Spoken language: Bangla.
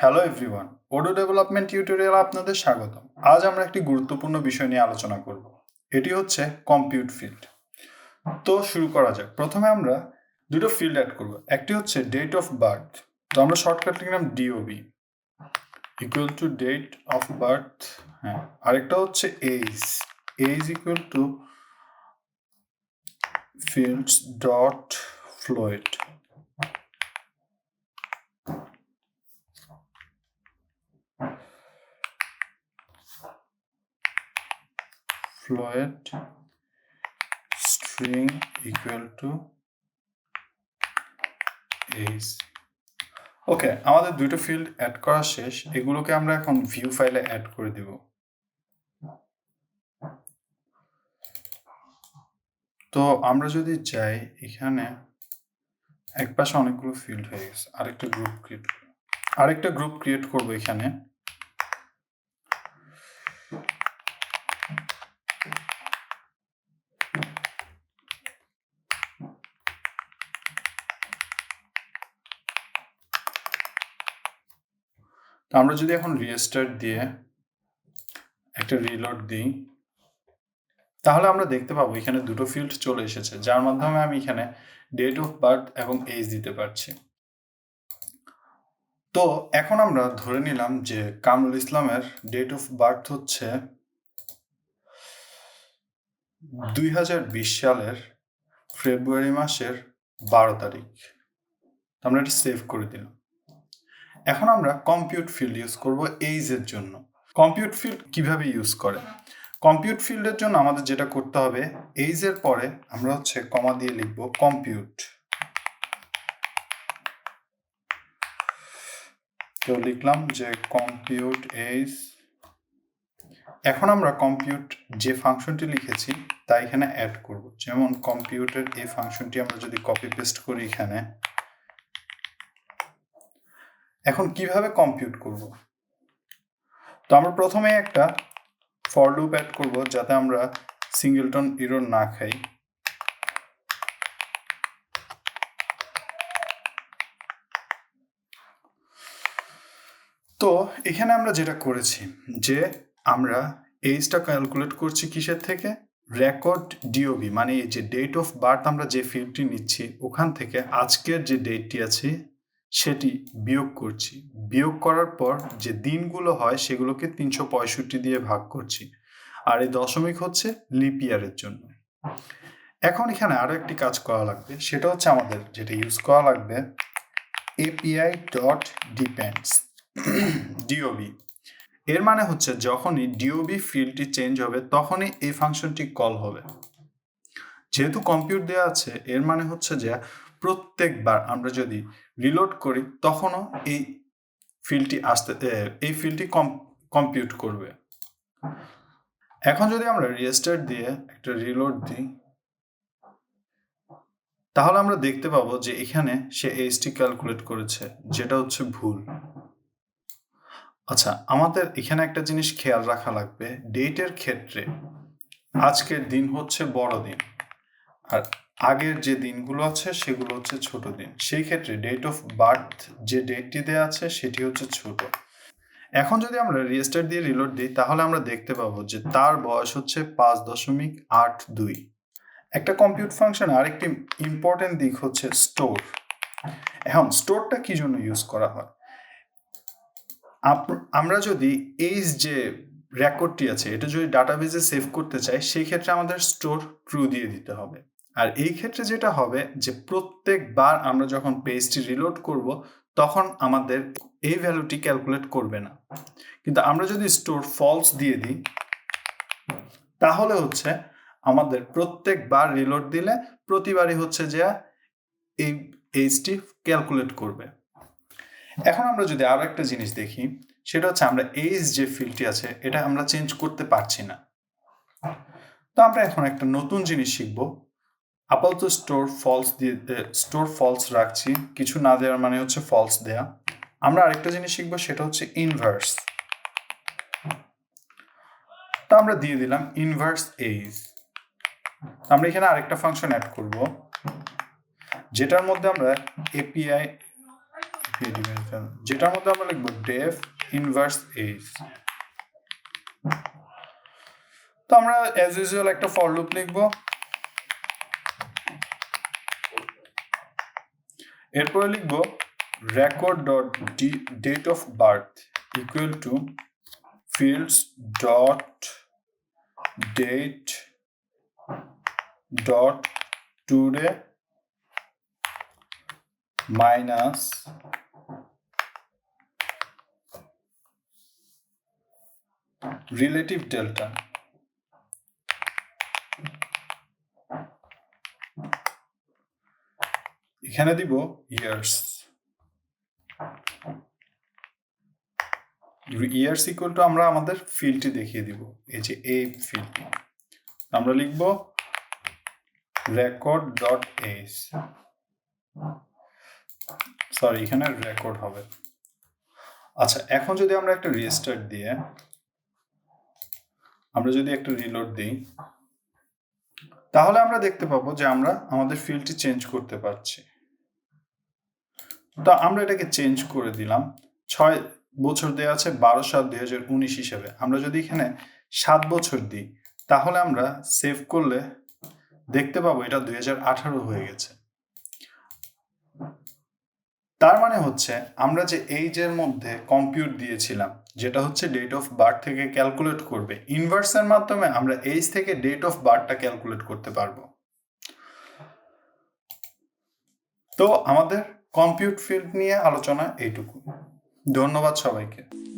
Hello everyone Odoo development tutorial আপনাদের স্বাগতম। আজ আমরা একটি গুরুত্বপূর্ণ বিষয় নিয়ে আলোচনা করব। এটি হচ্ছে কম্পিউট ফিল্ড তো শুরু করা যাক। প্রথমে আমরা দুটো ফিল্ড অ্যাড করব। একটি হচ্ছে ডেট অফ বার্থ তো আমরা শর্টকাট লিখলাম DOB equal to date of birth হ্যাঁ। আরেকটা হচ্ছে age age equal to fields dot float float string equal to is okay আমাদের দুটো ফিল্ড অ্যাড করা শেষ। এগুলোকে আমরা এখন ভিউ ফাইলে অ্যাড করে দেব। তো আমরা যদি যাই এখানে, এক পাশে অনেকগুলো ফিল্ড হয়ে গেছে। আরেকটা গ্রুপ ক্রিয়েট আরেকটা গ্রুপ ক্রিয়েট করব এখানে। তো আমরা যদি এখন রিস্টার্ট দিয়ে একটা রিলোড দিই, তাহলে আমরা দেখতে পাবো এখানে দুটো ফিল্ড চলে এসেছে, যার মাধ্যমে আমি এখানে ডেট অফ বার্থ এবং এজ দিতে পারছি। তো এখন আমরা ধরে নিলাম যে কামরুল ইসলামের ডেট অফ বার্থ হচ্ছে দুই হাজার বিশ সালের ফেব্রুয়ারি মাসের বারো তারিখ। আমরা এটা সেভ করে দিলাম। এখন আমরা কম্পিউট ফিল্ড ইউজ করব এইজের জন্য। কম্পিউট ফিল্ড কীভাবে ইউজ করে? কম্পিউট ফিল্ডের জন্য আমাদের যেটা করতে হবে এইজের পরে আমরা হচ্ছে কমা দিয়ে লিখব কম্পিউট তো লিখলাম যে কম্পিউট এইজ এখন আমরা কম্পিউট যে ফাংশনটি লিখেছি, তা এখানে অ্যাড করব। যেমন কম্পিউটের এই ফাংশনটি আমরা যদি কপি পেস্ট করি এখানে এখন কীভাবে কম্পিউট করব? তো আমরা প্রথমে একটা ফর লুপ অ্যাড করব যাতে আমরা সিঙ্গেলটন ইরোর না খাই। তো এখানে আমরা যেটা করেছি যে আমরা এইজটা ক্যালকুলেট করছি কিসের থেকে? রেকর্ড ডিওবি মানে এই যে ডেট অফ বার্থ আমরা যে ফিল্ডটি নিচ্ছি, ওখান থেকে আজকের যে ডেটটি আছে সেটি বিয়োগ করছি। বিয়োগ করার পর যে দিনগুলো হয় সেগুলোকে তিনশো পঁয়ষট্টি দিয়ে ভাগ করছি। আর এই দশমিক হচ্ছে লিপিয়ারের জন্য। এখন এখানে আরও একটি কাজ করা লাগবে। সেটা হচ্ছে আমাদের যেটা ইউজ করা লাগবে এপিআই ডট ডিপেন্ডস ডিওবি এর মানে হচ্ছে যখনই ডিওবি ফিল্ডটি চেঞ্জ হবে, তখনই এই ফাংশনটি কল হবে। যেহেতু কম্পিউট দেওয়া আছে, এর মানে হচ্ছে যে প্রত্যেকবার আমরা যদি রিলোড করি, তখনও এই ফিল্ডটি আসতে এই ফিল্ডটি কম্পিউট করবে। এখন যদি আমরা রিস্টার্ট দিয়ে একটা রিলোড দিই, তাহলে আমরা দেখতে পাবো যে এখানে সে এইচটি ক্যালকুলেট করেছে, যেটা হচ্ছে ভুল। আচ্ছা আমাদের এখানে একটা জিনিস খেয়াল রাখা লাগবে ডেটের ক্ষেত্রে আজকের দিন হচ্ছে বড় দিন আর আগের যে দিনগুলো আছে, সেগুলো হচ্ছে ছোট দিন। সেই ক্ষেত্রে ডেট অফ বার্থ যে ডেটটি দেওয়া আছে, সেটি হচ্ছে ছোট। এখন যদি আমরা রেজিস্টার দিয়ে রিলোড দিই, তাহলে আমরা দেখতে পাবো যে তার বয়স হচ্ছে পাঁচ দশমিক আট দুই। একটা কম্পিউট ফাংশন আরেকটি ইম্পর্টেন্ট দিক হচ্ছে স্টোর এখন স্টোরটা কি জন্য ইউজ করা হয়? আমরা যদি এই যে রেকর্ডটি আছে, এটা যদি ডাটাবেজে সেভ করতে চাই, সেই ক্ষেত্রে আমাদের স্টোর ট্রু দিয়ে দিতে হবে। আর এই ক্ষেত্রে যেটা হবে যে প্রত্যেকবার আমরা যখন পেজটি রিলোড করব, তখন আমাদের এই ভ্যালুটি ক্যালকুলেট করবে না। কিন্তু আমরা যদি স্টোর ফলস দিয়ে দিই, তাহলে হচ্ছে আমাদের প্রত্যেকবার রিলোড দিলে প্রতিবারই হচ্ছে যে এই এইচটি ক্যালকুলেট করবে। এখন আমরা যদি আরও একটা জিনিস দেখি, সেটা হচ্ছে আমরা এইজ যে ফিল্ডটি আছে, এটা আমরা চেঞ্জ করতে পারছি না। তো আমরা এখন একটা নতুন জিনিস শিখব। আপাতত স্টোর ফলস দিয়ে স্টোর ফলস রাখছি। কিছু না দেওয়ার মানে হচ্ছে ফলস দেয়া। আমরা আরেকটা জিনিস শিখব, সেটা হচ্ছে ইনভার্স তো আমরা দিয়ে দিলাম ইনভার্স এইজ আমরা এখানে আরেকটা ফাংশন অ্যাড করব। যেটার মধ্যে আমরা এপিআই যেটার মধ্যে আমরা লিখব ডেফ ইনভার্স এইজ তো আমরা অ্যাজ ইউজুয়াল একটা ফর লুপ লিখব। এরপরে লিখবো record dot date of birth equal to fields dot date dot today minus relative delta এখানে দিব ইয়ার্স ইয়ার্স ইকুয়াল টু আমরা আমাদের ফিল্ডটি দেখিয়ে দিব, এই যে এই ফিল্ডটি আমরা লিখব রেকর্ড ডট এইস সরি এখানে রেকর্ড হবে। আচ্ছা এখন যদি আমরা একটা রেজিস্টার দিয়ে, আমরা যদি একটা রিলোড দিই, তাহলে আমরা দেখতে পাবো যে আমরা আমাদের ফিল্ডটি চেঞ্জ করতে পারছি। তো আমরা এটাকে চেঞ্জ করে দিলাম। ছয় বছর দেওয়া আছে, বারো সাত দুই হাজার উনিশ হিসাবে। আমরা যদি এখানে সাত বছর দিই, তাহলে আমরা সেভ করলে দেখতে পাবো এটা দুই হাজার আঠারো হয়ে গেছে। তার মানে হচ্ছে আমরা যে এইজের মধ্যে কম্পিউট দিয়েছিলাম, যেটা হচ্ছে ডেট অফ বার্থ থেকে ক্যালকুলেট করবে ইনভার্সের মাধ্যমে আমরা এইজ থেকে ডেট অফ বার্থটা ক্যালকুলেট করতে পারব। তো আমাদের কম্পিউট ফিল্ড নিয়ে আলোচনা এইটুকু। ধন্যবাদ সবাইকে।